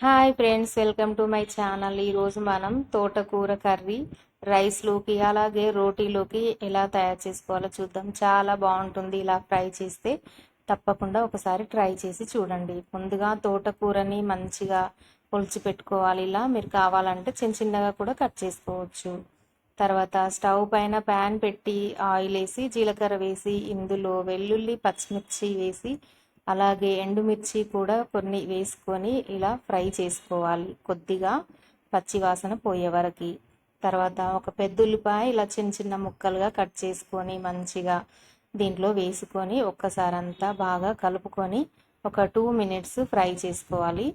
Hi friends welcome to my channel. ఈరోజు మనం తోటకూర కర్రీ రైస్లోకి అలాగే రోటీలోకి ఎలా తయారు చేసుకోవాలో చూద్దాం. చాలా బాగుంటుంది ఇలా ఫ్రై చేస్తే. తప్పకుండా ఒకసారి ట్రై చేసి చూడండి. ముందుగా తోటకూరని మంచిగా పొలిచి పెట్టుకోవాలి ఇలా. మీరు కావాలంటే చిన్న చిన్నగా కూడా కట్ చేసుకోవచ్చు. తర్వాత స్టవ్ పైన ప్యాన్ పెట్టి ఆయిల్ వేసి జీలకర్ర వేసి ఇందులో వెల్లుల్లి పచ్చిమిర్చి వేసి అలాగే ఎండుమిర్చి కూడా కొన్ని వేసుకొని ఇలా ఫ్రై చేసుకోవాలి. కొద్దిగా పచ్చివాసన పోయే వరకు. తర్వాత ఒక పెద్ద ఉల్లిపాయ ఇలా చిన్న చిన్న ముక్కలుగా కట్ చేసుకొని మంచిగా దీంట్లో వేసుకొని ఒక్కసారి అంతా బాగా కలుపుకొని ఒక టూ మినిట్స్ ఫ్రై చేసుకోవాలి.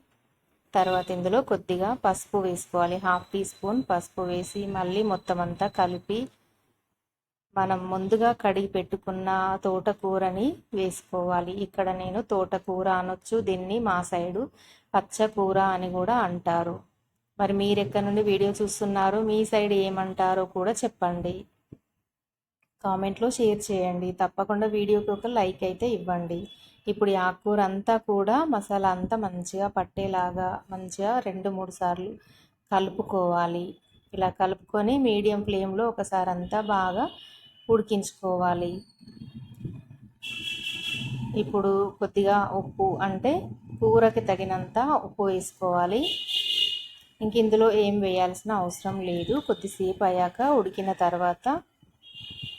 తర్వాత ఇందులో కొద్దిగా పసుపు వేసుకోవాలి. హాఫ్ టీ స్పూన్ పసుపు వేసి మళ్ళీ మొత్తం అంతా కలిపి మనం ముందుగా కడిగి పెట్టుకున్న తోటకూరని వేసుకోవాలి. ఇక్కడ నేను తోటకూర అనొచ్చు దీన్ని మా సైడు పచ్చకూర అని కూడా అంటారు. మరి మీరు ఎక్కడి నుండి వీడియో చూస్తున్నారు మీ సైడ్ ఏమంటారో కూడా చెప్పండి. కామెంట్లో షేర్ చేయండి. తప్పకుండా వీడియోకి ఒక లైక్ అయితే ఇవ్వండి. ఇప్పుడు ఈ ఆకుకూర అంతా కూడా మసాలా అంతా మంచిగా పట్టేలాగా మంచిగా రెండు మూడు సార్లు కలుపుకోవాలి. ఇలా కలుపుకొని మీడియం ఫ్లేమ్లో ఒకసారి అంతా బాగా ఉడికించుకోవాలి. ఇప్పుడు కొద్దిగా ఉప్పు అంటే కూరకి తగినంత ఉప్పు వేసుకోవాలి. ఇంక ఇందులో ఏం వేయాల్సిన అవసరం లేదు. కొద్దిసేపు అయ్యాక ఉడికిన తర్వాత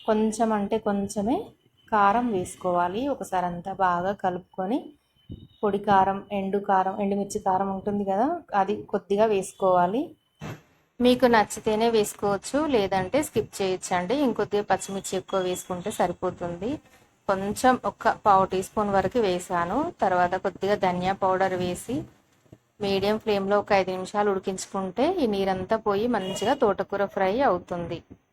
కొంచెం అంటే కొంచెమే కారం వేసుకోవాలి. ఒకసారి అంతా బాగా కలుపుకొని పొడి కారం ఎండు కారం ఎండుమిర్చి కారం ఉంటుంది కదా అది కొద్దిగా వేసుకోవాలి. మీకు నచ్చితేనే వేసుకోవచ్చు లేదంటే స్కిప్ చేయొచ్చండి. ఇంకొద్దిగా పచ్చిమిర్చి ఎక్కువ వేసుకుంటే సరిపోతుంది. కొంచెం ఒక పావు టీ స్పూన్ వరకు వేసాను. తర్వాత కొద్దిగా ధనియా పౌడర్ వేసి మీడియం ఫ్లేమ్లో ఒక ఐదు నిమిషాలు ఉడికించుకుంటే ఈ నీరంతా పోయి మంచిగా తోటకూర ఫ్రై అవుతుంది.